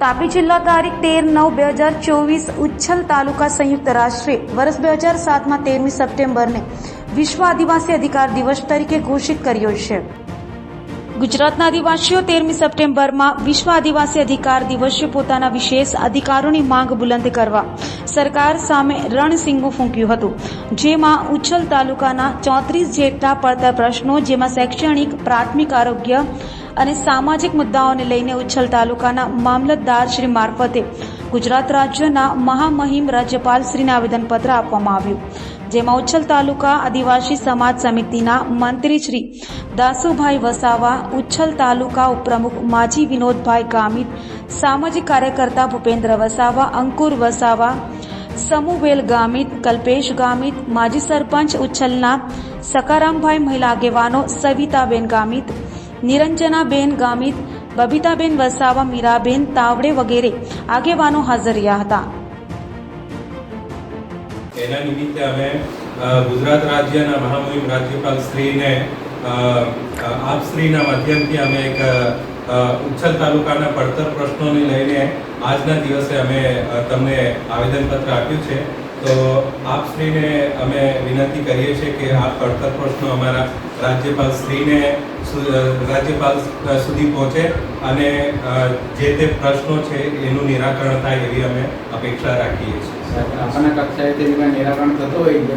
તાપી જિલ્લા તારીખ તેર નવ બે હજાર ચોવીસ ઉચ્છલ તાલુકા સંયુક્ત રાષ્ટ્રે વર્ષ બે હજાર સાતમાં તેરમી સપ્ટેમ્બરને વિશ્વ આદિવાસી અધિકાર દિવસ તરીકે ઘોષિત કર્યો છે. ગુજરાતના આદિવાસીઓ તેરમી સપ્ટેમ્બરમાં વિશ્વ આદિવાસી અધિકાર દિવસે પોતાના વિશેષ અધિકારોની માંગ બુલંદ કરવા સરકાર સામે રણસિંગો ફૂંક્યું હતું. જેમાં ઉચ્છલ તાલુકાના ચોત્રીસ જેટલા પડતર પ્રશ્નો, જેમાં શૈક્ષણિક, પ્રાથમિક આરોગ્ય અને સામાજિક મુદ્દાઓને લઈને ઉચ્છલ તાલુકાના મામલતદાર શ્રી મારફતે ગુજરાત રાજ્યના મહામહિમ રાજ્યપાલ શ્રીને આવેદનપત્ર આપવામાં આવ્યું. જેમાં ઉચ્છલ તાલુકા આદિવાસી સમાજ સમિતિના મંત્રી શ્રી દાસુભાઈ વસાવા, ઉચ્છલ તાલુકા ઉપપ્રમુખ માજી વિનોદભાઈ ગામિત, સામાજિક કાર્યકર્તા ભૂપેન્દ્ર વસાવા, અંકુર વસાવા, સમુવેલ ગામિત, કલ્પેશ ગામિત, માજી સરપંચ ઉચ્છલના સકારામભાઈ મહિલા આગેવાનો સવિતાબેન ગામિત નિરંજનાબેન ગામિત, બબીતાબેન વસાવા, મીરાબેન તાવડે વગેરે આગેવાનો હાજર રહ્યા હતા. એના નિમિત્તે અમે ગુજરાત રાજ્યના મહામહિમ રાજ્યપાલ શ્રીને આપ શ્રીના માધ્યમથી અમે એક ઉચ્છલ તાલુકાના પડતર પ્રશ્નોને લઈને આજના દિવસે અમે તમને આવેદનપત્ર આપ્યું છે. તો આપ શ્રીને અમે વિનંતી કરીએ છીએ કે આ પડતર પ્રશ્નો અમારા રાજ્યપાલ શ્રીને રાજ્યપાલ સુધી પહોંચે અને જે તે પ્રશ્નો છે એનું નિરાકરણ થાય એવી અમે અપેક્ષા રાખીએ છીએ. આપણા કક્ષાએ નિરાકરણ થતું હોય છે?